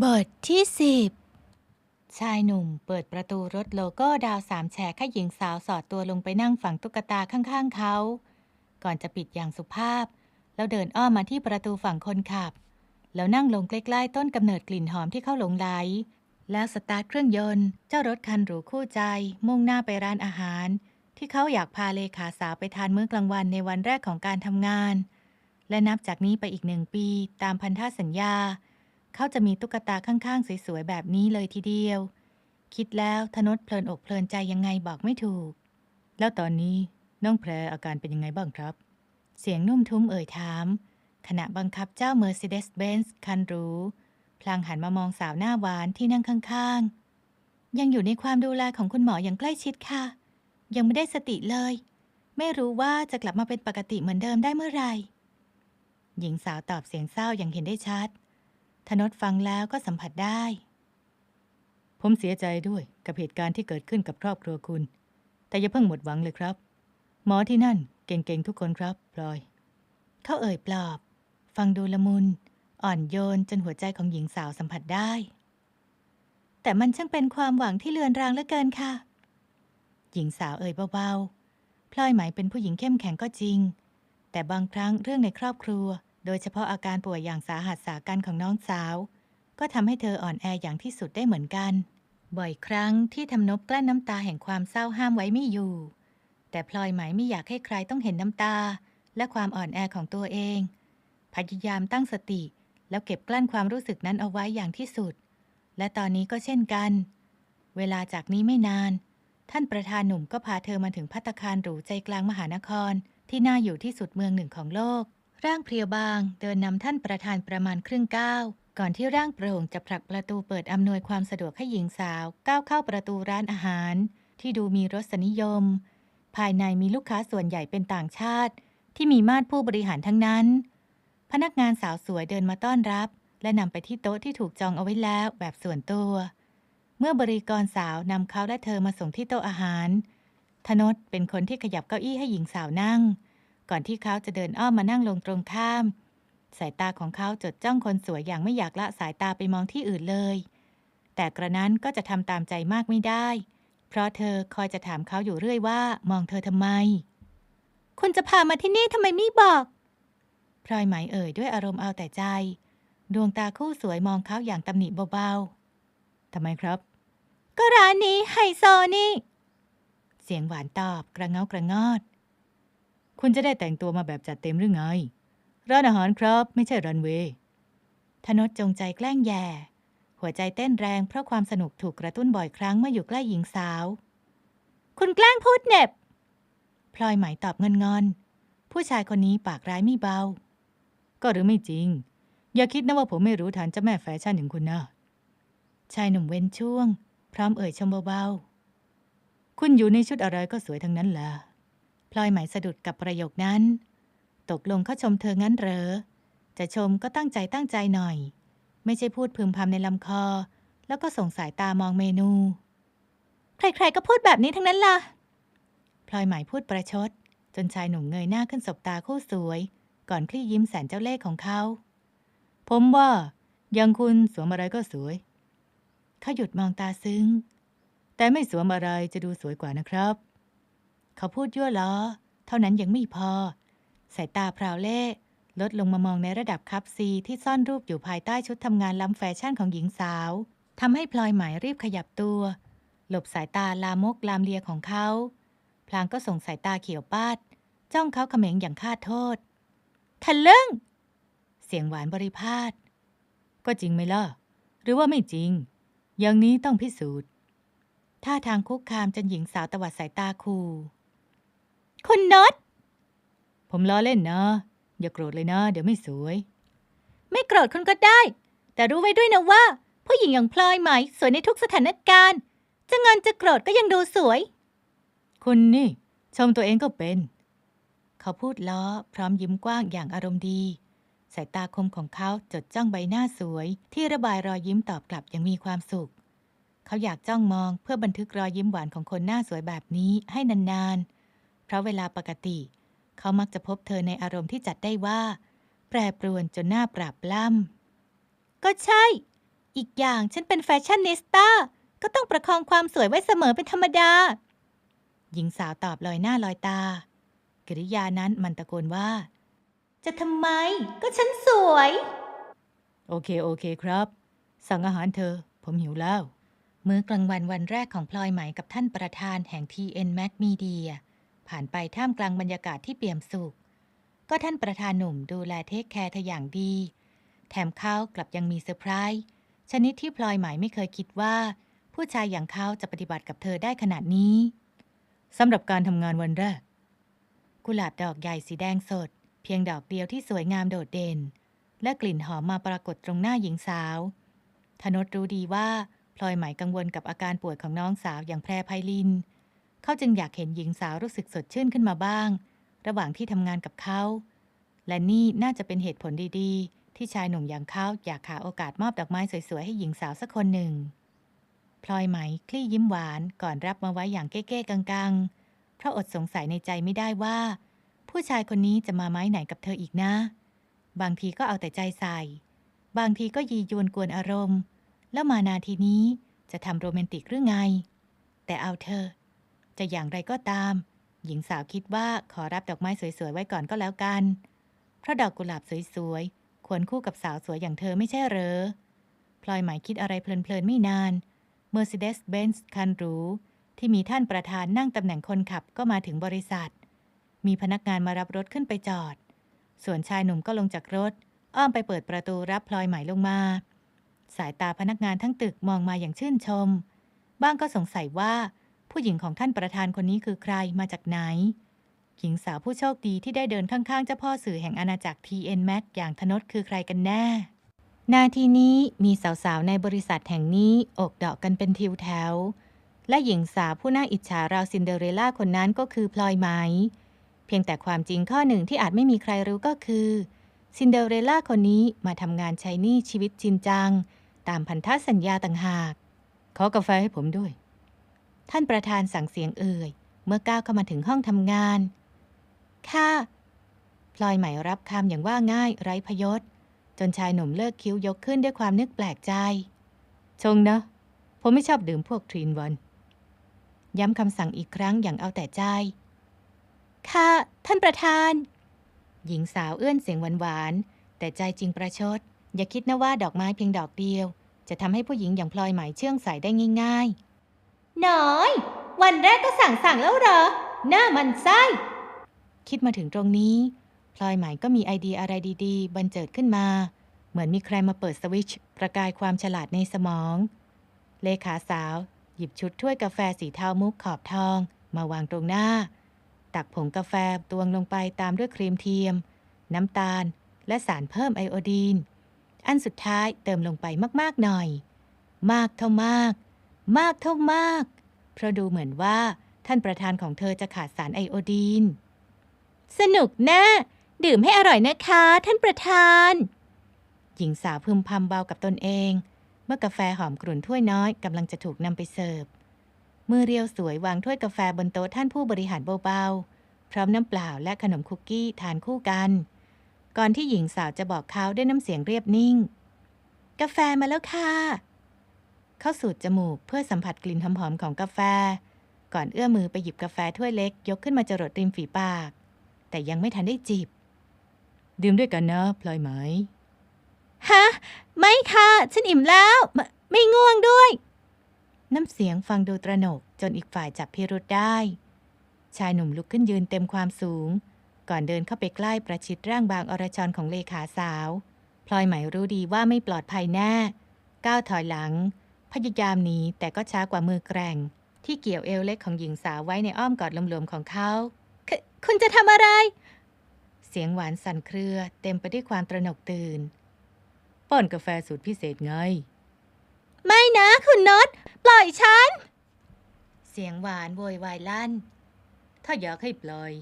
บทที่สิบชายหนุ่มเปิดประตูรถโลโก้ดาวสามแฉกให้หญิงสาวสอดตัวลงไปนั่งฝั่งตุ๊กตาข้างๆเขา ก่อนจะปิดอย่างสุภาพ แล้วเดินอ้อมมาที่ประตูฝั่งคนขับ แล้วนั่งลงใกล้ๆต้นกำเนิดกลิ่นหอมที่เขาหลงไหล แล้วสตาร์ทเครื่องยนต์ เจ้ารถคันหรูคู่ใจ มุ่งหน้าไปร้านอาหาร ที่เขาอยากพาเลขาสาวไปทานมื้อกลางวันในวันแรกของการทำงาน และนับจากนี้ไปอีกหนึ่งปี ตามพันธสัญญา เขาจะมีตุ๊กตาข้างๆ สวยๆ แบบนี้เลยทีเดียว คิดแล้วทนดเพลินอกเพลินใจยังไงบอกไม่ถูก แล้วตอนนี้น้องแพรอาการเป็นยังไงบ้างครับ เสียงนุ่มทุ้มเอ่ยถาม ขณะบังคับเจ้า Mercedes-Benz คันหรูพลางหันมามองสาวหน้าหวานที่นั่งข้างๆ ยังอยู่ในความดูแลของคุณหมออย่างใกล้ชิดค่ะ ยังไม่ได้สติเลย ไม่รู้ว่าจะกลับมาเป็นปกติเหมือนเดิมได้เมื่อไหร่หญิงสาวตอบเสียงเศร้าอย่างเห็นได้ชัด ธนดฟังแล้วก็สัมผัสได้ ผมเสียใจด้วยกับเหตุการณ์ที่เกิดขึ้นกับครอบครัวคุณ แต่อย่าเพิ่งหมดหวังเลยครับ หมอที่นั่นเก่งๆทุกคนครับพลอย เขาเอ่ยปลอบ ฟังดูละมุน อ่อนโยนจนหัวใจของหญิงสาวสัมผัสได้ แต่มันช่างเป็นความหวังที่เลือนรางเหลือเกินค่ะ หญิงสาวเอ่ยเบาๆพลอยหมายเป็นผู้หญิงเข้มแข็งก็จริง แต่บางครั้งเรื่องในครอบครัว โดยเฉพาะอาการป่วยอย่างสาหัสสากันของน้องสาว ก็ทำให้เธออ่อนแออย่างที่สุดได้เหมือนกัน บ่อยครั้งที่ทำนบกลั้นน้ำตาแห่งความเศร้าห้ามไว้ไม่อยู่ แต่พลอยไหมไม่อยากให้ใครต้องเห็นน้ำตา และความอ่อนแอของตัวเอง พยายามตั้งสติ แล้วเก็บกลั้นความรู้สึกนั้นเอาไว้อย่างที่สุด และตอนนี้ก็เช่นกัน เวลาจากนี้ไม่นาน ท่านประธานหนุ่มก็พาเธอมาถึงพัตคารหรูใจกลางมหานครที่น่าอยู่ที่สุดเมืองหนึ่งของโลก ร่างเพรียวบางเดินนำท่านประธานประมาณครึ่งก้าวก่อนที่ร่างโปร่งจะผลักประตูเปิดอำนวยความสะดวกให้หญิงสาว ก้าวเข้าประตูร้านอาหาร ที่ดูมีรสนิยม ภายในมีลูกค้าส่วนใหญ่เป็นต่างชาติ ที่มีมาดผู้บริหารทั้งนั้น พนักงานสาวสวยเดินมาต้อนรับ และนำไปที่โต๊ะที่ถูกจองเอาไว้แล้วแบบส่วนตัว เมื่อบริกรสาวนำเขาและเธอมาส่งที่โต๊ะอาหารธนดเป็นคนที่ขยับเก้าอี้ให้หญิงสาวนั่ง ก่อนที่เขาจะเดินอ้อมมานั่งลงตรงข้าม สายตาของเขาจดจ้องคนสวยอย่างไม่อยากละสายตาไปมองที่อื่นเลย แต่กระนั้นก็จะทำตามใจมากไม่ได้ เพราะเธอคอยจะถามเขาอยู่เรื่อยว่ามองเธอทำไม คุณจะพามาที่นี่ทำไมไม่บอกพลอยไหมเอ่ยด้วยอารมณ์เอาแต่ใจ ดวงตาคู่สวยมองเขาอย่างตำหนิเบาๆทำไมครับ ก็ร้านนี้ไฮโซนี่ เสียงหวานตอบกระเงากระงอด คุณจะได้แต่งตัวมาแบบจัดเต็มหรือไง ร้านอาหารครับไม่ใช่รันเวย์ธนดจงใจแกล้งแย่ หัวใจเต้นแรงเพราะความสนุกถูกกระตุ้นบ่อยครั้งเมื่ออยู่ใกล้หญิงสาว คุณแกล้งพูดเน็บ พลอยไหมตอบเงินงอนๆผู้ชายคนนี้ปากร้ายไม่เบา ก็หรือไม่จริง อย่าคิดนะว่าผมไม่รู้ทันเจ้าแม่แฟชั่นอย่างคุณนะ ชายหนุ่มเว้นช่วง พร้อมเอ่ยชมเบาๆ คุณอยู่ในชุดอะไรก็สวยทั้งนั้นล่ะ พลอยหมายสะดุดกับประโยคนั้น ตกลงเขาชมเธองั้นเหรอ จะชมก็ตั้งใจตั้งใจหน่อย ไม่ใช่พูดพึมพำในลำคอ แล้วก็ส่งสายตามองเมนู ใครๆก็พูดแบบนี้ทั้งนั้นล่ะ พลอยหมายพูดประชด จนชายหนุ่มเงยหน้าขึ้นสบตาคู่สวย ก่อนคลี่ยิ้มแสนเจ้าเล่ห์ของเขา ผมว่ายังคุณสวมอะไรก็สวย เขาหยุดมองตาซึ้ง แต่ไม่สวมอะไรจะดูสวยกว่านะครับ เขาพูดยั่วล้อ เท่านั้นยังไม่พอ สายตาพราวเล่ลดลงมามองในระดับคับซีที่ซ่อนรูปอยู่ภายใต้ชุดทำงานล้ำแฟชั่นของหญิงสาวทำให้พลอยหมายรีบขยับตัว หลบสายตาลามกลามเลียของเขา พลางก็ส่งสายตาเขียวปาด จ้องเขาเขม็งอย่างคาดโทษทะลึ่ง เสียงหวานบริพาทก็จริงไหมล่ะ หรือว่าไม่จริง อย่างนี้ต้องพิสูจน์ท่าทางคุกคามจนหญิงสาวตวัดสายตาคู คุณนดผมล้อเล่นนะ อย่าโกรธเลยนะ เดี๋ยวไม่สวย ไม่โกรธคุณก็ได้ แต่รู้ไว้ด้วยนะว่า ผู้หญิงอย่างพลอยไหมสวยในทุกสถานการณ์ จะงอนจะโกรธก็ยังดูสวย คุณนี่ ชมตัวเองก็เป็น เขาพูดล้อพร้อมยิ้มกว้างอย่างอารมณ์ดี สายตาคมของเขาจดจ้องใบหน้าสวย ที่ระบายรอยยิ้มตอบกลับอย่างมีความสุข เขาอยากจ้องมองเพื่อบันทึกรอยยิ้มหวานของคนหน้าสวยแบบนี้ให้นานๆเพ ราะเวลาปกติ เขามักจะพบเธอในอารมณ์ที่จัดได้ว่า แปรปรวนจนหน้าปราบล้ำก็ใช่ อีกอย่างฉันเป็นแฟชั่นนิสต้าก็ต้องประคองความสวยไว้เสมอเป็นธรรมดา หญิงสาวตอบลอยหน้าลอยตากริยานั้นมันตะโกนว่า จะทำไม ก็ฉันสวย โอเคโอเคครับ สั่งอาหารเธอ ผมหิวแล้ว มื้อกลางวันวันแรกของพลอยไหมกับท่านประธานแห่ง TN Mac Media ผ่านไปท่ามกลางบรรยากาศที่เปี่ยมสุข ก็ท่านประธานหนุ่มดูแลเทคแคร์เธออย่างดี แถมเขากลับยังมีเซอร์ไพรส์ชนิดที่พลอยหมายไม่เคยคิดว่า ผู้ชายอย่างเขาจะปฏิบัติกับเธอได้ขนาดนี้สำหรับการทำงานวันแรก กุหลาบดอกใหญ่สีแดงสด เพียงดอกเดียวที่สวยงามโดดเด่น และกลิ่นหอมมาปรากฏตรงหน้าหญิงสาวธนดรู้ดีว่าพลอยหมายกังวลกับอาการป่วยของน้องสาวอย่างแพรไพลิน เขาจึงอยากเห็นหญิงสาวรู้สึกสดชื่นขึ้นมาบ้าง ระหว่างที่ทำงานกับเขา และนี่น่าจะเป็นเหตุผลดีๆ ที่ชายหนุ่มอย่างเขาอยากหาโอกาสมอบดอกไม้สวยๆ ให้หญิงสาวสักคนหนึ่ง พลอยไหมคลี่ยิ้มหวานก่อนรับมาไว้อย่างเก้ๆกังๆ เพราะอดสงสัยในใจไม่ได้ว่า ผู้ชายคนนี้จะมาไม้ไหนกับเธออีกนะ บางทีก็เอาแต่ใจใส่ บางทีก็ยียวนกวนอารมณ์ แล้วมานาทีนี้จะทำโรแมนติกหรือไง แต่เอาเธอ จะอย่างไรก็ตาม หญิงสาวคิดว่าขอรับดอกไม้สวยๆ ไว้ก่อนก็แล้วกัน เพราะดอกกุหลาบสวยๆ ควรคู่กับสาวสวยอย่างเธอไม่ใช่เหรอ พลอยหมายคิดอะไรเพลินๆ ไม่นาน Mercedes-Benz คันหรูที่มีท่านประธานนั่งตำแหน่งคนขับก็มาถึงบริษัท มีพนักงานมารับรถขึ้นไปจอด ส่วนชายหนุ่มก็ลงจากรถ อ้อมไปเปิดประตูรับพลอยหมลงมา สายตาพนักงานทั้งตึกมองมาอย่างชื่นชม บ้างก็สงสัยว่า ผู้หญิงของท่านประธานคนนี้คือใครมาจากไหน หญิงสาวผู้โชคดีที่ได้เดินข้างๆ เจ้าพ่อสื่อแห่งอาณาจักร TN Mac อย่างธนดคือใครกันแน่ นาทีนี้มีสาวๆ ในบริษัทแห่งนี้อกเดอกกันเป็นทิวแถว และหญิงสาวผู้น่าอิจฉาราวซินเดอเรลล่าคนนั้นก็คือพลอยไหม เพียงแต่ความจริงข้อหนึ่งที่อาจไม่มีใครรู้ก็คือซินเดอเรลล่าคนนี้มาทำงานใช้หนี้ชีวิตจรินจัง ตามพันธสัญญาต่างหาก ขอกาแฟให้ผมด้วย ท่านประธานสั่งเสียงเอ่ย เมื่อก้าวเข้ามาถึงห้องทำงาน ค่ะ พลอยไหมรับคำอย่างว่าง่ายไร้พยศ จนชายหนุ่มเลิกคิ้วยกขึ้นด้วยความนึกแปลกใจ ชงนะ ผมไม่ชอบดื่มพวกทรีนวัน ย้ำคำสั่งอีกครั้งอย่างเอาแต่ใจ ค่ะ ท่านประธาน หญิงสาวเอื้อนเสียงหวานๆแต่ใจจริงประชด อย่าคิดนะว่าดอกไม้เพียงดอกเดียว จะทำให้ผู้หญิงอย่างพลอยไหมเชื่องใสได้ง่ายๆ น้อย วันแรกก็สั่งสั่งแล้วเหรอ หน้ามันไส้ คิดมาถึงตรงนี้ พลอยไหมก็มีไอเดียอะไรดีๆ บันเจิดขึ้นมา เหมือนมีใครมาเปิดสวิตช์ประกายความฉลาดในสมอง เลขาสาว หยิบชุดถ้วยกาแฟสีเทามุกขอบทอง มาวางตรงหน้า ตักผงกาแฟตวงลงไปตามด้วยครีมเทียม น้ำตาล และสารเพิ่มไอโอดีน อันสุดท้ายเติมลงไปมากๆหน่อย มากเท่ามาก มากเท่ามาก เพราะดูเหมือนว่าท่านประธานของเธอจะขาดสารไอโอดีน สนุกนะ ดื่มให้อร่อยนะคะ ท่านประธาน หญิงสาวพึมพำเบากับตนเอง เมื่อกาแฟหอมกลุ่นถ้วยน้อยกำลังจะถูกนำไปเสิร์ฟมือเรียวสวยวางถ้วยกาแฟบนโต๊ะท่านผู้บริหารเบาๆ พร้อมน้ำเปล่าและขนมคุกกี้ทานคู่กัน ก่อนที่หญิงสาวจะบอกเขาด้วยน้ำเสียงเรียบนิ่ง กาแฟมาแล้วค่ะ เขาสูดจมูกเพื่อสัมผัสกลิ่นหอมๆของกาแฟ ก่อนเอื้อมมือไปหยิบกาแฟถ้วยเล็ก ยกขึ้นมาจรดริมฝีปาก แต่ยังไม่ทันได้จิบ ดื่มด้วยกันนะพลอยไหมฮะไม่ค่ะ ฉันอิ่มแล้วไมไม่ง่วงด้วย น้ำเสียงฟังดูตระหนกจนอีกฝ่ายจับพิรุธได้ ชายหนุ่มลุกขึ้นยืนเต็มความสูง ก่อนเดินเข้าไปใกล้ประชิดร่างบางอรชรของเลขาสาว พลอยไหมรู้ดีว่าไม่ปลอดภัยแน่ ก้าวถอยหลัง พยายามหนีแต่ก็ช้ากว่ามือแกร่ง ที่เกี่ยวเอวเล็กของหญิงสาวไว้ในอ้อมกอดหลวมๆของเขาคคุณจะทำอะไร เสียงหวานสั่นเครือเต็มไปด้วยความตระหนกตื่น ป้อนกาแฟสูตรพิเศษไง ไม่นะคุณนศปล่อยฉัน เสียงหวานโวยวายลั่น ถ้าอยากให้ปล่อย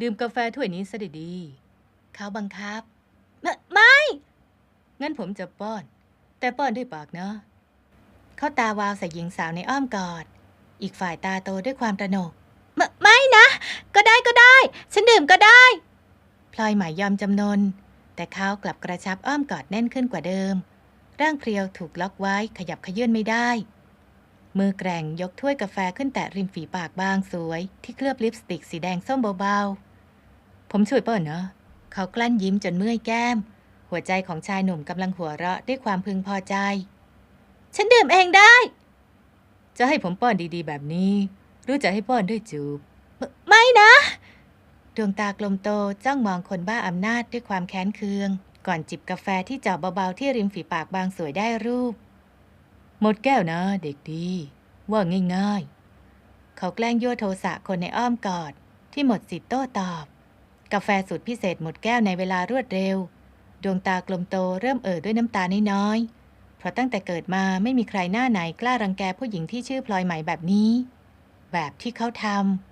ดื่มกาแฟถ้วยนี้ซะดีๆเขาบังคับ ไม่ไม่งั้นผมจะป้อน แต่ป้อนด้วยปากนะ เขาตาวาวใส่หญิงสาวในอ้อมกอด อีกฝ่ายตาโตด้วยความตระหนกไม่ไม่นะ ก็ได้ก็ได้ ฉันดื่มก็ได้ พลอยหมายยอมจำนน แต่เขากลับกระชับอ้อมกอดแน่นขึ้นกว่าเดิม ร่างเพรียวถูกล็อกไว้ขยับขยื่นไม่ได้ มือแกร่งยกถ้วยกาแฟขึ้นแตะริมฝีปากบางสวย ที่เคลือบลิปสติกสีแดงส้มเบาๆ ผมช่วยเปิ้ลเนาะเขากลั้นยิ้มจนเมื่อยแก้ม หัวใจของชายหนุ่มกำลังหัวเราะด้วยความพึงพอใจ ฉันดื่มเองได้ จะให้ผมป้อนดีๆ แบบนี้ หรือจะให้ป้อนด้วยจูบ ไม่นะ ดวงตากลมโตจ้องมองคนบ้าอำนาจด้วยความแค้นเคือง ก่อนจิบกาแฟที่เจาะเบาๆที่ริมฝีปากบางสวยได้รูป หมดแก้วนะ เด็กดี ว่าง่ายๆ เขาแกล้งยั่วโทสะคนในอ้อมกอด ที่หมดสิทธิ์โต้ตอบ กาแฟสูตรพิเศษหมดแก้วในเวลารวดเร็ว ดวงตากลมโตเริ่มเอ่อด้วยน้ำตาน้อยๆ ราะตั้งแต่เกิดมาไม่มีใครหน้าไหนกล้ารังแกผู้หญิงที่ชื่อพลอยใหม่แบบนี้ แบบที่เขาท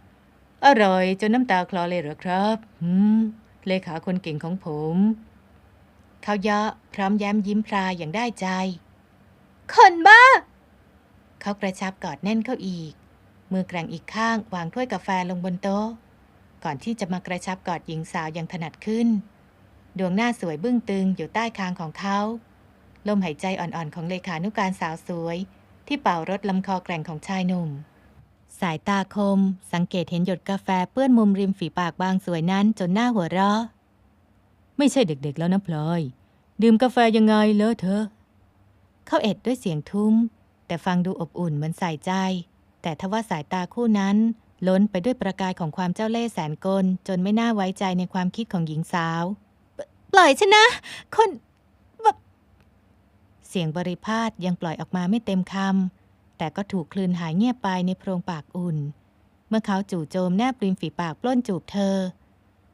ำอร่อยจนน้ำตาคลอเลยเหรอครับหืมเลขาคนเก่งของผม เขาเยาะพร้อมแย้มยิ้มพรายอย่างได้ใจ คนบ้า เขากระชับกอดแน่นเข้าอีก มือแกร่งอีกข้างวางถ้วยกาแฟลงบนโต๊ะ ก่อนที่จะมากระชับกอดหญิงสาวอย่างถนัดขึ้น ดวงหน้าสวยบึ้งตึงอยู่ใต้คางของเขา ลมหายใจอ่อนๆของเลขานุการสาวสวย ที่เป่ารถลำคอแกร่งของชายหนุ่ม สายตาคม สังเกตเห็นหยดกาแฟเปื้อนมุมริมฝีปากบางสวยนั้นจนหน้าหัวเราะ ไม่ใช่เด็กๆแล้วนะพลอย ดื่มกาแฟยังไงเลอะเธอเข้าเอ็ดด้วยเสียงทุ้ม แต่ฟังดูอบอุ่นเหมือนใส่ใจ แต่ทว่าสายตาคู่นั้นล้นไปด้วยประกายของความเจ้าเล่ห์แสนกล จนไม่น่าไว้ใจในความคิดของหญิงสาว ปล่อยฉันนะ คน สียงบริพาทยังปล่อยออกมาไม่เต็มคำแต่ก็ถูกคลืนหายเงียบไปในโพรงปากอุ่น เมื่อเขาจู่โจมแนบริมฝีปากปล้นจูบเธอ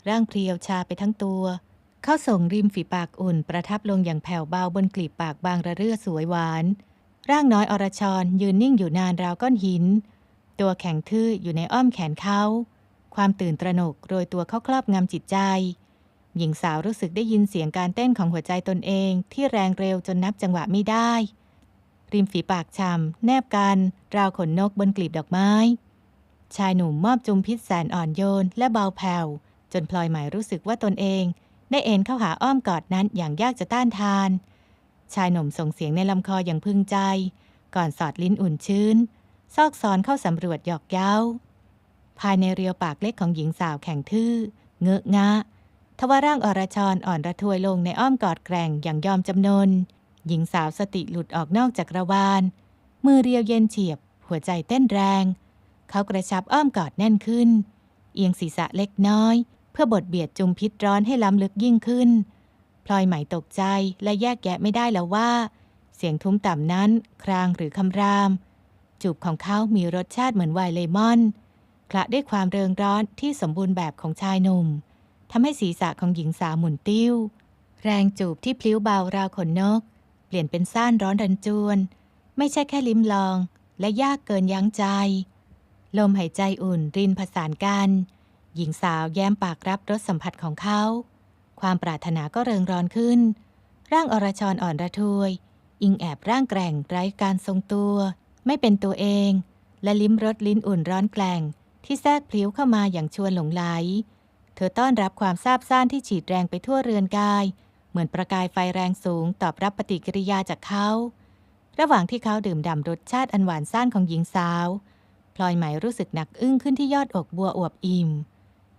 ร่างเพรียวชาไปทั้งตัว เขาส่งริมฝีปากอุ่น ประทับลงอย่างแผ่วเบาบนกลีบปากบางระเรื่อสวยหวาน ร่างน้อยอรชรยืนนิ่งอยู่นานราวก้อนหิน ตัวแข็งทื่ออยู่ในอ้อมแขนเขา ความตื่นตระหนกโรยตัวเขาครอบงำจิตใจ หญิงสาวรู้สึกได้ยินเสียงการเต้นของหัวใจตนเองที่แรงเร็วจนนับจังหวะไม่ได้ ริมฝีปากช้ำแนบกัน ราวขนนกบนกลีบดอกไม้ ชายหนุ่มมอบจุมพิษแสนอ่อนโยนและเบาแผ่ว จนพลอยหม่รู้สึกว่าตนเอง ได้เอ็นเข้าหาอ้อมกอดนั้นอย่างยากจะต้านทาน ชายหนุ่มส่งเสียงในลำคออย่างพึงใจ ก่อนสอดลิ้นอุ่นชื้น ซอกซอนเข้าสำรวจหยอกเย้า ภายในเรียวปากเล็กของหญิงสาวแข็งทื่อ เงอะงะ ทว่าร่างอรชรอ่อนระทวยลงในอ้อมกอดแกร่งอย่างยอมจำนน หญิงสาวสติหลุดออกนอกจากระวานมือเรียวเย็นเฉียบ หัวใจเต้นแรง เขากระชับอ้อมกอดแน่นขึ้น เอียงศีรษะเล็กน้อย เพื่อบดเบียดจุมพิษร้อนให้ล้ำลึกยิ่งขึ้น พลอยไหมตกใจและแยกแยะไม่ได้แล้วว่า เสียงทุ้มต่ำนั้น ครางหรือคำราม จูบของเขามีรสชาติเหมือนไวน์เลมอนคละด้วยความเริงร้อนที่สมบูรณ์แบบของชายหนุ่ม ทำให้ศีรษะของหญิงสาวหมุนติ้ว แรงจูบที่พลิ้วเบาราวขนนก เปลี่ยนเป็นซ่านร้อนรันจวน ไม่ใช่แค่ลิ้มลอง และยากเกินยั้งใจ ลมหายใจอุ่นรินผสานกัน หญิงสาวแย้มปากรับรสสัมผัสของเขา ความปรารถนาก็เริงร้อนขึ้น ร่างอรชรอ่อนระทวย อิงแอบร่างแกร่งไร้การทรงตัว ไม่เป็นตัวเอง และลิ้มรสลิ้นอุ่นร้อนแกล่งที่แทรกพลิ้วเข้ามาอย่างชวนหลงไหล เธอต้อนรับความซาบซ่านที่ฉีดแรงไปทั่วเรือนกาย เหมือนประกายไฟแรงสูงตอบรับปฏิกิริยาจากเขา ระหว่างที่เขาดื่มด่ำรสชาติอันหวานซ่านของหญิงสาว พลอยไหมรู้สึกหนักอึ้งขึ้นที่ยอดอกบัวอวบอิ่ม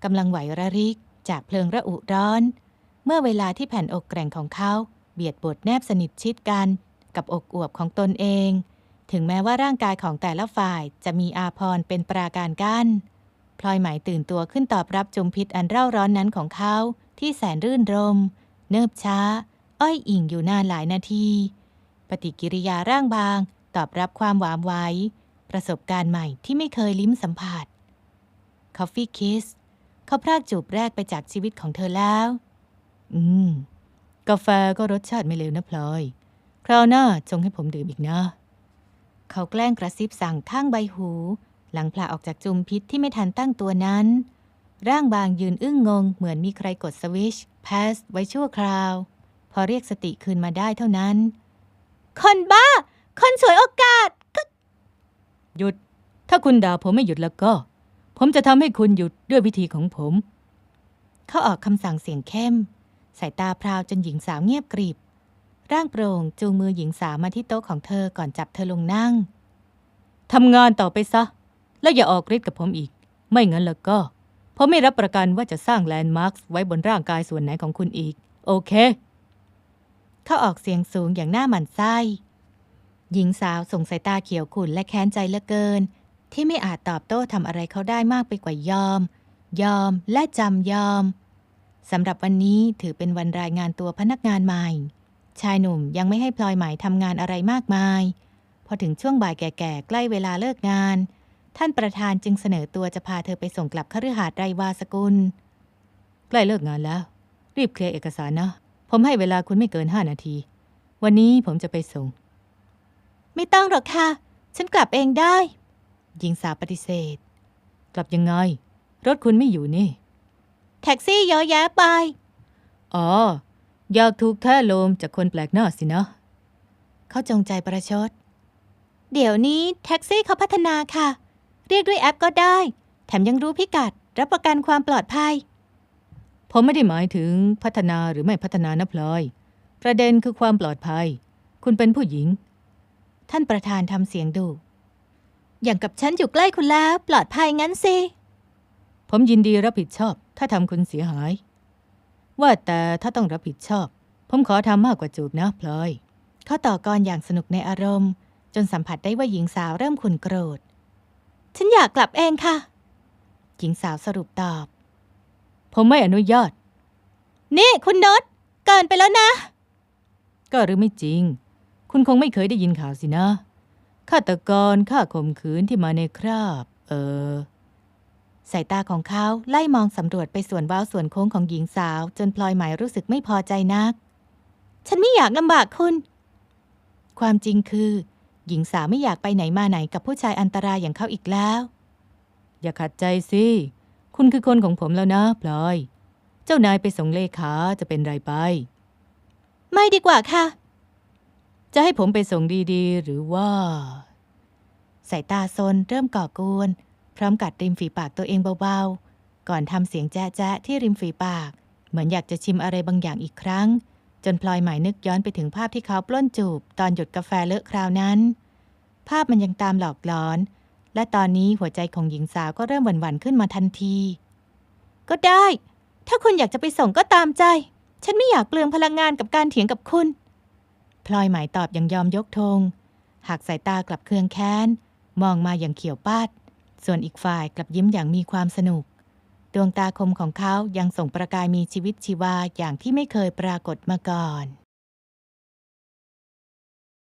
กำลังไหวระริกจากเพลิงระอุร้อน เมื่อเวลาที่แผ่นอกแกร่งของเขาเบียดบดแนบสนิทชิดกัน กับอกอวบของตนเอง ถึงแม้ว่าร่างกายของแต่ละฝ่ายจะมีอาพรเป็นปราการกั้น พลอยหมายตื่นตัวขึ้นตอบรับจุมพิษอันเร่าร้อนนั้นของเขาที่แสนรื่นรม เนิบช้า อ้อยอิงอยู่นานหลายนาที ปฏิกิริยาร่างบาง ตอบรับความหวามไว้ ประสบการณ์ใหม่ที่ไม่เคยลิ้มสัมผัส Coffee Kiss เขาพรากจูบแรกไปจากชีวิตของเธอแล้ว อืม กาแฟก็รสชาติไม่เลวนะพลอย คราวหน้าจงให้ผมดื่มอีกนะ เขาแกล้งกระซิบสั่งข้างใบหู หลังพลาออกจากจุมพิษที่ไม่ทันตั้งตัวนั้น ร่างบางยืนอึ้งงง เหมือนมีใครกดสวิชแพสไว้ชั่วคราว พอเรียกสติคืนมาได้เท่านั้น คนบ้า คนสวยโอกาสหยุด ถ้าคุณด่าผมไม่หยุดแล้วก็ ผมจะทำให้คุณหยุดด้วยวิธีของผม เขาออกคำสั่งเสียงเข้ม สายตาพราวจนหญิงสาวเงียบกริบร่างโปร่งจูงมือหญิงสาวมาที่โต๊ะของเธอก่อนจับเธอลงนั่งทำงานต่อไปซะ แล้วอย่าออกฤทธิ์กับผมอีก ไม่งั้นแล้วก็ผมไม่รับประกันว่าจะสร้างแลนด์มาร์คไว้บนร่างกายส่วนไหนของคุณอีก โอเคเขาออกเสียงสูงอย่างหน้าหมันไส้ หญิงสาวส่งสายตาเขียวขุ่นและแค้นใจเหลือเกิน ที่ไม่อาจตอบโต้ทำอะไรเขาได้มากไปกว่ายอม ยอมและจำยอมสำหรับวันนี้ถือเป็นวันรายงานตัวพนักงานใหม่ ชายหนุ่มยังไม่ให้พลอยไหม่ทำงานอะไรมากมาย พอถึงช่วงบ่ายแก่ๆใกล้เวลาเลิกงาน ท่านประธานจึงเสนอตัวจะพาเธอไปส่งกลับคฤหาสน์ไรวาสกุล ใกล้เลิกงานแล้ว รีบเคลียร์เอกสารนะ ผมให้เวลาคุณไม่เกินห้านาที วันนี้ผมจะไปส่ง ไม่ต้องหรอกค่ะ ฉันกลับเองได้ หญิงสาวปฏิเสธ กลับยังไง รถคุณไม่อยู่นี่ แท็กซี่เยอะแยะไป อ๋อ อยากถูกแท้โลมจากคนแปลกหน้าสินะ เขาจงใจประชด เดี๋ยวนี้แท็กซี่เขาพัฒนาค่ะ เรียกด้วยแอปก็ได้ แถมยังรู้พิกัด รับประกันความปลอดภัย ผมไม่ได้หมายถึงพัฒนาหรือไม่พัฒนานะพลอย ประเด็นคือความปลอดภัย คุณเป็นผู้หญิง ท่านประธานทำเสียงดุอย่างกับฉันอยู่ใกล้คุณแล้ว ปลอดภัยงั้นสิ ผมยินดีรับผิดชอบ ถ้าทำคุณเสียหาย ว่าแต่ถ้าต้องรับผิดชอบ ผมขอทำมากกว่าจูบนะพลอย เขาต่อกรอย่างสนุกในอารมณ์ จนสัมผัสได้ว่าหญิงสาวเริ่มขุนโกรธ ฉันอยากกลับเองค่ะ หญิงสาวสรุปตอบ ผมไม่อนุญาต นี่คุณนศเกินไปแล้วนะ ก็หรือไม่จริง คุณคงไม่เคยได้ยินข่าวสินะฆาตกรฆ่าข่มขืนที่มาในคราบ เออสายตาของเขาไล่มองสำรวจไปส่วนเว้าวส่วนโค้งของหญิงสาว จนพลอยไหมรู้สึกไม่พอใจนัก ฉันไม่อยากลำบากคุณ ความจริงคือ หญิงสาวไม่อยากไปไหนมาไหนกับผู้ชายอันตรายอย่างเขาอีกแล้ว อย่าขัดใจสิ คุณคือคนของผมแล้วนะพลอย เจ้านายไปส่งเลขาจะเป็นไรไป ไม่ดีกว่าค่ะ จะให้ผมไปส่งดีๆ หรือว่า สายตาโซนเริ่มก่อกวน พร้อมกัดริมฝีปากตัวเองเบาๆ ก่อนทำเสียงแจ๊ะๆที่ริมฝีปาก เหมือนอยากจะชิมอะไรบางอย่างอีกครั้ง จนพลอยหมายนึกย้อนไปถึงภาพที่เขาปล้นจูบ ตอนหยุดกาแฟเลอะคราวนั้น ภาพมันยังตามหลอกหลอน และตอนนี้หัวใจของหญิงสาวก็เริ่มหวั่นๆขึ้นมาทันที ก็ได้ ถ้าคุณอยากจะไปส่งก็ตามใจ ฉันไม่อยากเปลืองพลังงานกับการเถียงกับคุณ พลอยหมายตอบอย่างยอมยกธงหากสายตากลับเคืองแค้น มองมาอย่างเขียวปาด ส่วนอีกฝ่ายกลับยิ้มอย่างมีความสนุก ดวงตาคมของเขายังส่งประกายมีชีวิตชีวาอย่างที่ไม่เคยปรากฏมาก่อน